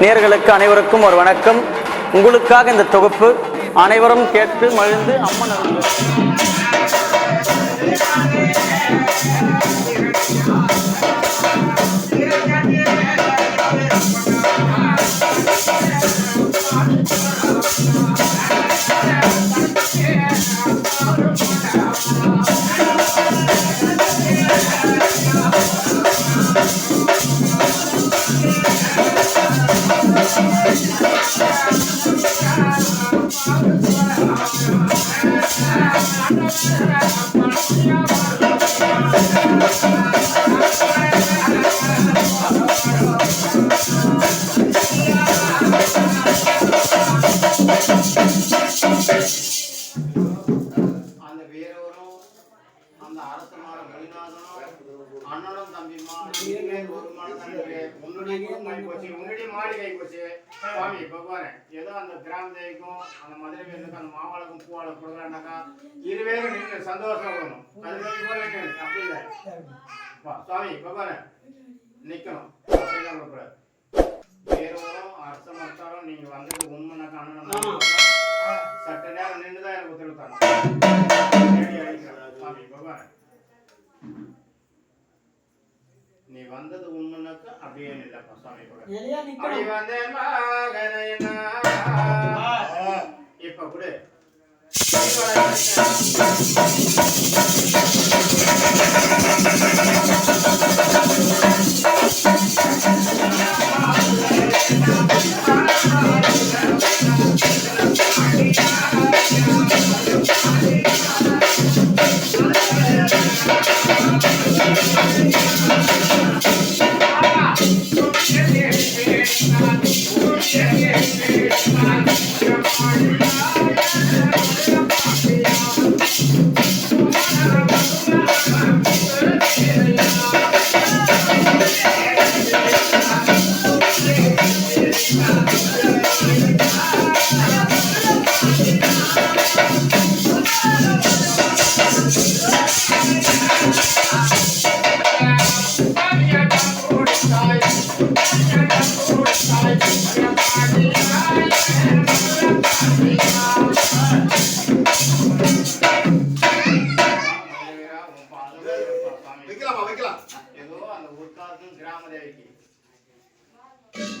நேர்களுக்கு அனைவருக்கும் ஒரு வணக்கம். உங்களுக்காக இந்த தொகுப்பு அனைவரும் கேட்டு மகிழ்ந்து அம்மன் அருள் மொழிநாதனும் அண்ணனும் தம்பிமா ஒரு மனதன்பு உன்னுடைய குடும்பம் போச்சு உன்னுடைய மாடி கை போச்சு. சுவாமி பகவானே ஏதோ அந்த கிராம தேவிக்கும் அந்த மதுரை வேலுக்கும் அந்த மாவாளுக்கும் பூவாளுக்கும் கொடுக்குறாண்டாக்கா இருவேரும் நின்று சந்தோஷம் விடணும் அது அப்படி இல்லை. சுவாமி அப்படிலாம் வீரவரும் அரச மத்தாலும் நீங்க வந்தது உண்மைனாக்கா அண்ணன் சட்ட நேரம் நின்று தான் எனக்கு உத்தரவு அடிக்கிறேன். சாமி பகவான் நீ வந்தது உண்மைனாக்கா அப்படியே பகவான் அப்படி வந்தேன் மகனைனா. இப்ப கொடு மதுரையா,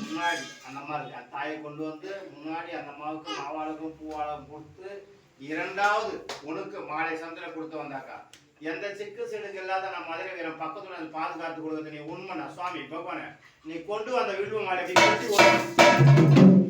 முன்னாடி அந்த அம்மா இருக்கு அந்த தாயை கொண்டு வந்து முன்னாடி அந்த அம்மாவுக்கு மாவாளுக்கும் பூவாளுக்கும் கொடுத்து இரண்டாவது உனக்கு மாலை சந்திர கொடுத்து வந்தாக்கா. எந்த சிக்கு சிடுக்கு இல்லாத நான் மதுரை வீரன் பக்கத்துல அது பாதுகாத்து கொடுக்குறது நீ உண்மைண்ணா சுவாமி பகவான. நீ கொண்டு வந்த வில்வ மாலை கட்டி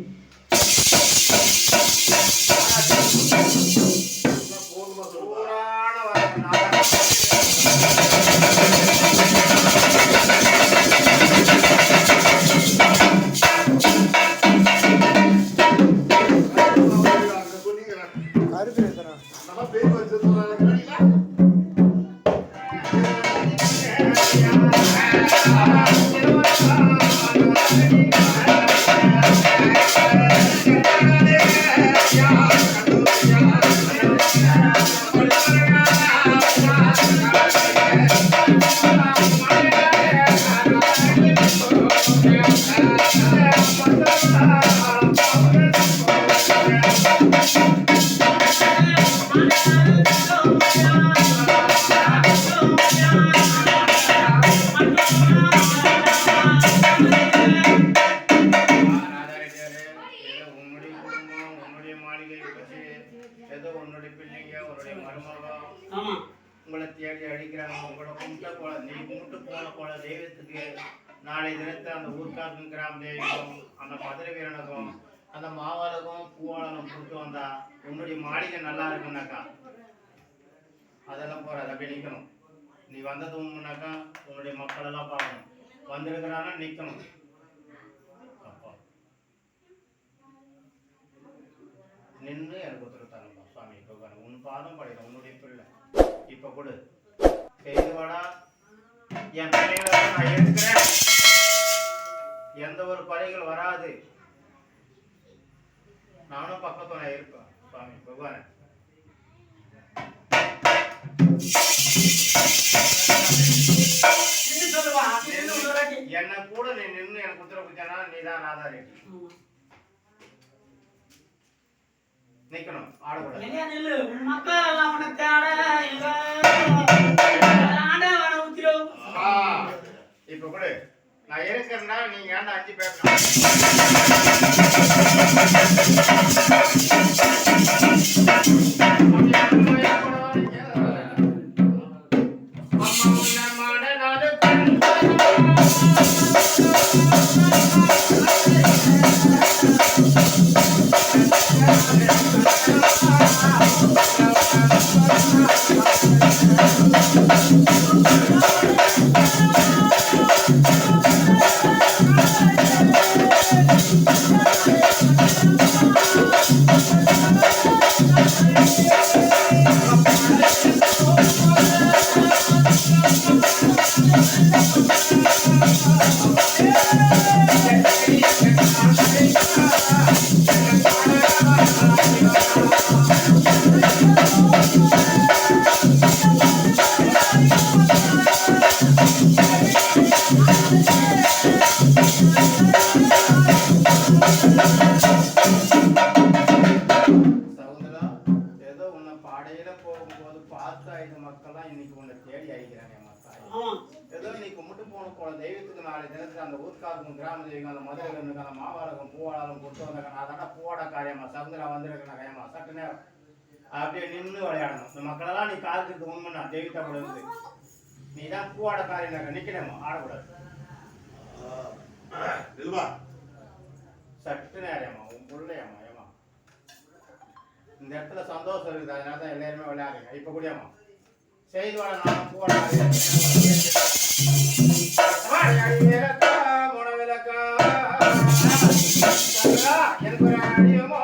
உங்களை தேடி அடிக்கிறாங்க உங்களை கும்பிட்ட போல நீ கும்பிட்டு போன போல தெய்வத்துக்கு நாளை தினத்தை அந்த ஊர்க்காரன் கிராம தெய்வம் அந்த மதுரை வீரனுக்கும் அந்த மாவாளுக்கும் பூவாளனும் கொடுத்து வந்தா உன்னுடைய மாளிகை நல்லா இருக்குனாக்கா அதெல்லாம் போறாது. அப்படி நிற்கணும் நீ வந்தது உன்னுடைய மக்கள் எல்லாம் பார்க்கணும். வந்திருக்கிறான்னா நிற்கணும் நின்று எனக்கு உத்தரவு தரணும் சுவாமி பகவான் உன் பாதம் படையில உன்னுடைய பிள்ளை. இப்ப கொடு. செய்து வாடா. என் பிள்ளைகளை நான் எந்த ஒரு படைகள் வராது. நானும் பக்கத்துல இருப்பேன். சுவாமி பகவான் என்ன கூட நீ நின்னு எனக்கு உத்தரவு கொடுத்தேன்னா நீ தான் நான் நிக்கணும் ஆடக்கூடாது. வெளியே நில்லு மக்கள் எல்லாம் உன்னை தேட இல்ல. ஆண்டவனை உத்திரவு ஆ, இப்ப கூட. நான் இருக்கிறேன்னா நீங்க ஏன்டா அஞ்சு பேர்? ஐந்து மக்கள்லாம் இன்னைக்கு உன்னை தேடி ஆமா. ஏதோ நீ கும்பிட்டு போன போன தெய்வத்துக்கு நாளை தினத்துல அந்த ஊர்க்காருக்கும் கிராம தெய்வம் அந்த மதுரைகளுக்கு அந்த மாவாளகம் பூவாளகம் கொடுத்து வந்தாங்க அதான பூவாட காரியமா சகுந்தரா வந்திருக்கிற காரியமா சட்டு நேரம். அப்படியே நின்று விளையாடணும். இந்த மக்களெல்லாம் நீ காலத்துக்கு உண்மைண்ணா தெய்வத்தை கூட இருந்து. நீ தான் பூவாட காரியம் நிக்கணுமா? ஆடக்கூடாது. சட்டு நேரமா உன் பிள்ளையம்மா இந்த இடத்துல சந்தோஷம் இருக்குது. அதனால தான் எல்லாருமே விளையாடுங்க. இப்போ கூடியமா? செய்து வர நான் பூவாட எனக்கு ஒரு அடியமோ